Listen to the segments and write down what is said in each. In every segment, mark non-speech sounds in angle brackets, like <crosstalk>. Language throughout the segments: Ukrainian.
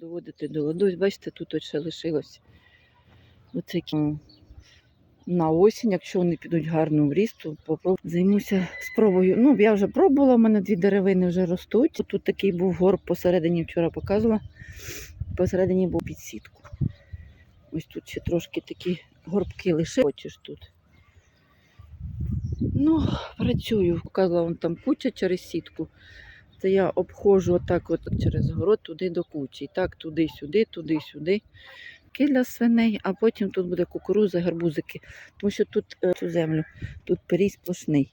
доводити до ладу. Бачите, тут от ще лишилось. Оце на осінь, якщо вони підуть гарно в ріст, то попробую. Займуся спробою. Ну, я вже пробувала, у мене дві деревини вже ростуть. Тут такий був горб посередині, вчора показувала. Посередині був під сітку. Ось тут ще трошки такі горбки лише. Хочеш тут. Ну, працюю. Показувала вон там куча через сітку. Це я обходжу отак от через город туди до кучі. Так туди-сюди, туди-сюди. Для свиней, а потім тут буде кукуруза, гарбузики. Тому що тут е, цю землю, тут пирій сплошний.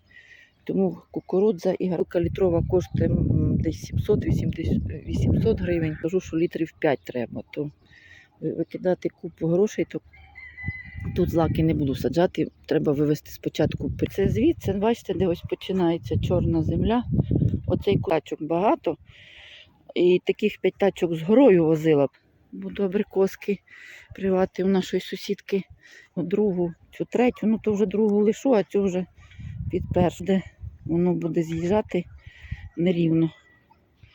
Тому кукурудза і гарбузка літрова коштує десь 700-800 гривень. Кажу, що літрів 5 треба. То викидати купу грошей, то тут злаки не буду саджати. Треба вивезти спочатку. Це звідси, бачите, де ось починається чорна земля. Оцей тачок багато. І таких п'ять тачок з горою возила. Буду абрикоски привати у нашої сусідки. Другу, цю третю, ну то вже другу лишу, а цю вже під першу, де воно буде з'їжджати нерівно.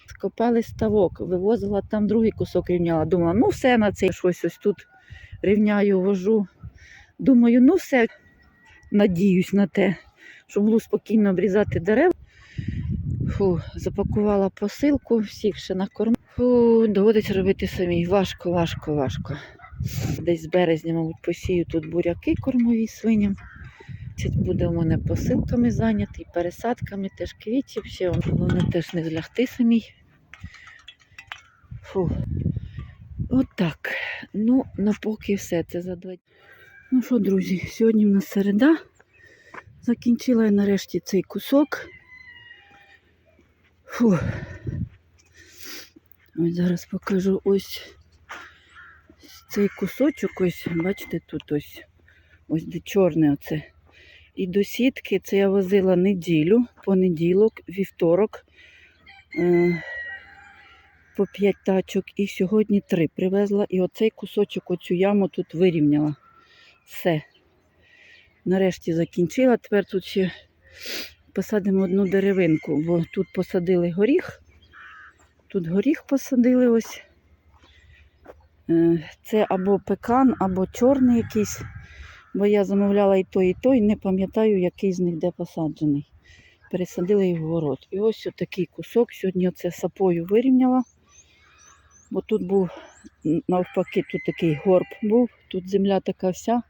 Скопали ставок, вивозила там другий кусок рівняла. Думала, ну все на це щось ось тут рівняю, вожу. Думаю, ну все, надіюсь на те, щоб було спокійно обрізати дерева. Фу, запакувала посилку, всіх ще накормила. Доводиться робити самі. Важко, важко, важко. Десь з березня, мабуть, посію тут буряки кормові свиням. Буде у мене посилками зайнятий, пересадками, теж квітів, ще головне теж не злягти самій. Фу. Отак. Ну, напоки все це за два. дні. Ну що, друзі, сьогодні в нас середа. Закінчила я нарешті цей кусок. Фу. Ось зараз покажу ось цей кусочок, ось, бачите, тут ось, ось де чорне оце. І до сітки це я возила неділю, понеділок, вівторок, е, по 5 тачок, і сьогодні 3 привезла. І оцей кусочок, оцю яму тут вирівняла. Все. Нарешті закінчила. Тепер тут ще посадимо одну деревинку, бо тут посадили горіх. Тут горіх посадили ось. Е, Це або пекан, або чорний якийсь. Бо я замовляла і той, і той, не пам'ятаю, який з них де посаджений. Пересадила їх в город. І ось такий кусок. Сьогодні оце сапою вирівняла. Бо тут був, навпаки, тут такий горб був, тут земля така вся.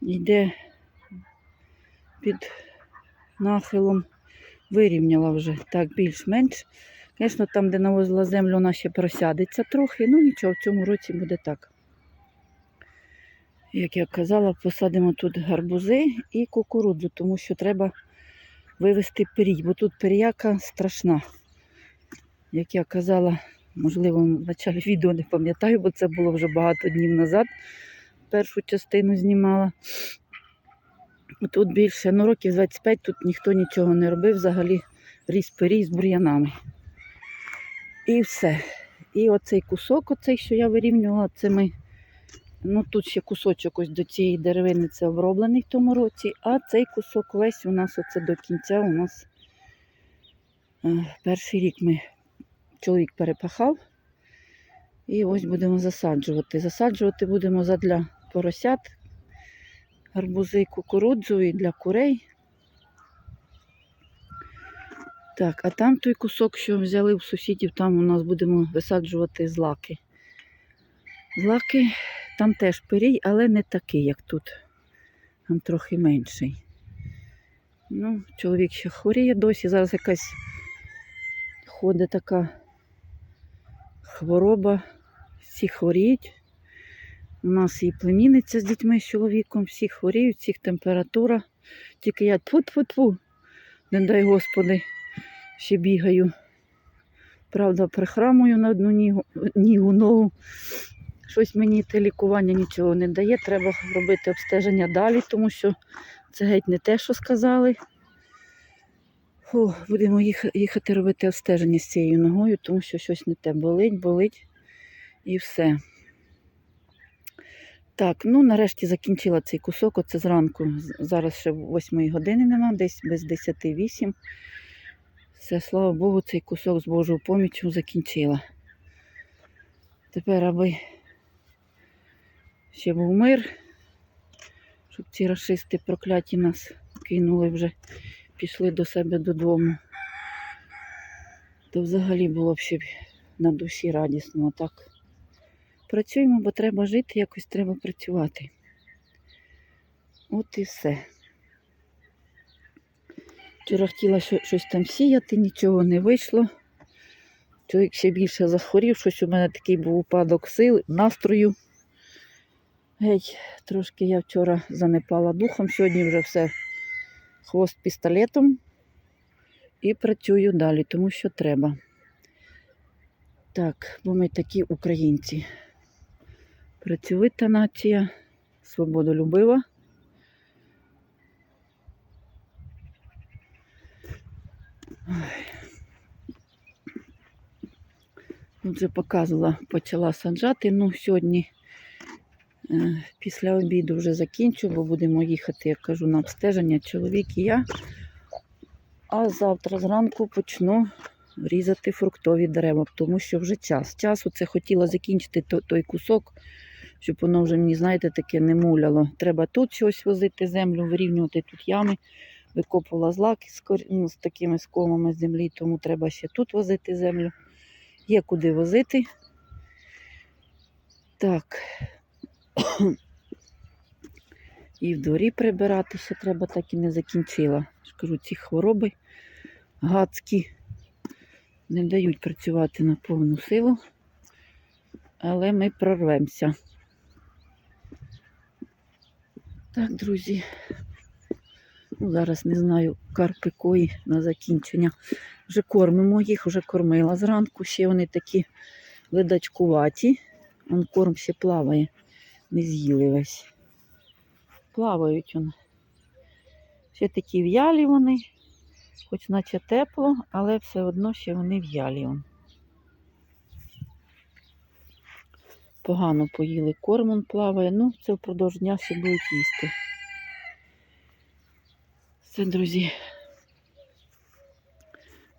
Йде під нахилом, вирівняла вже так більш-менш. Звісно, там, де навозила землю, вона ще просядеться трохи. Ну нічого, в цьому році буде так. Як я казала, посадимо тут гарбузи і кукурудзу, тому що треба вивести пирій, бо тут пиріяка страшна. Як я казала, можливо, в початку відео не пам'ятаю, бо це було вже багато днів назад. Першу частину знімала. Тут більше, ну років 25 тут ніхто нічого не робив, взагалі ріс пирій з бур'янами. І все. І оцей кусок, оцей, що я вирівнювала, це ми. Ну тут ще кусочок ось до цієї деревини це оброблений в тому році, а цей кусок весь у нас оце до кінця у нас е, перший рік ми чоловік перепахав. І ось будемо засаджувати. Засаджувати будемо задля поросят, гарбузи, кукурудзу і для курей. Так, а там той кусок, що взяли в сусідів, там у нас будемо висаджувати злаки. Злаки там теж пирій, але не такий, як тут. Там трохи менший. Ну, чоловік ще хворіє досі. Зараз якась ходить така хвороба. Всі хворіють. У нас і племінниця з дітьми, з чоловіком, всі хворіють, всіх температура. Тільки я тфу-тфу-тфу, не дай Господи, ще бігаю. Правда, прихрамую на одну нігу, нігу ногу. Щось мені те лікування нічого не дає. Треба робити обстеження далі, тому що це геть не те, що сказали. Фу, будемо їхати робити обстеження з цією ногою, тому що щось не те болить, болить і все. Так, ну нарешті закінчила цей кусок. Оце зранку. Зараз ще 8 години нема, десь без 10-8. Все, слава Богу, цей кусок з Божою поміччю закінчила. Тепер, аби ще був мир, щоб ці расисти прокляті нас кинули вже, пішли до себе додому. То взагалі було б ще на душі радісно. А так працюємо, бо треба жити, якось треба працювати. От і все. Вчора хотіла щось там сіяти, нічого не вийшло. Чоловік ще більше захворів, щось у мене такий був упадок сил, настрою. Геть, трошки я вчора занепала духом, сьогодні вже все хвост пістолетом і працюю далі, тому що треба. Так, бо ми такі українці. Працьовита нація, свободолюбива. Тут вже показувала, почала саджати. Ну, сьогодні е, після обіду вже закінчу, бо будемо їхати, як кажу, на обстеження, чоловік і я. А завтра зранку почну різати фруктові дерева, тому що вже час. Часу це хотіла закінчити той кусок, щоб воно вже мені, знаєте, таке не муляло. Треба тут щось возити землю, вирівнювати тут ями. Викопувала злаки з, ну, з такими скомами землі, тому треба ще тут возити землю. Є куди возити. Так. <coughs> І в дворі прибирати ще треба, так і не закінчила. Я ж кажу, ці хвороби гадські не дають працювати на повну силу, але ми прорвемося. Так, друзі. Ну, зараз не знаю, карпи кої на закінчення. Вже кормимо їх, вже кормила зранку. Ще вони такі ледачкуваті. Он корм ще плаває, не з'їли весь. Плавають вони. Ще такі в'ялі вони, хоч наче тепло, але все одно ще вони в'ялі. Погано поїли кормон плаває. Ну, це впродовж дня все будуть їсти. Все, друзі.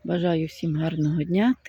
Бажаю всім гарного дня.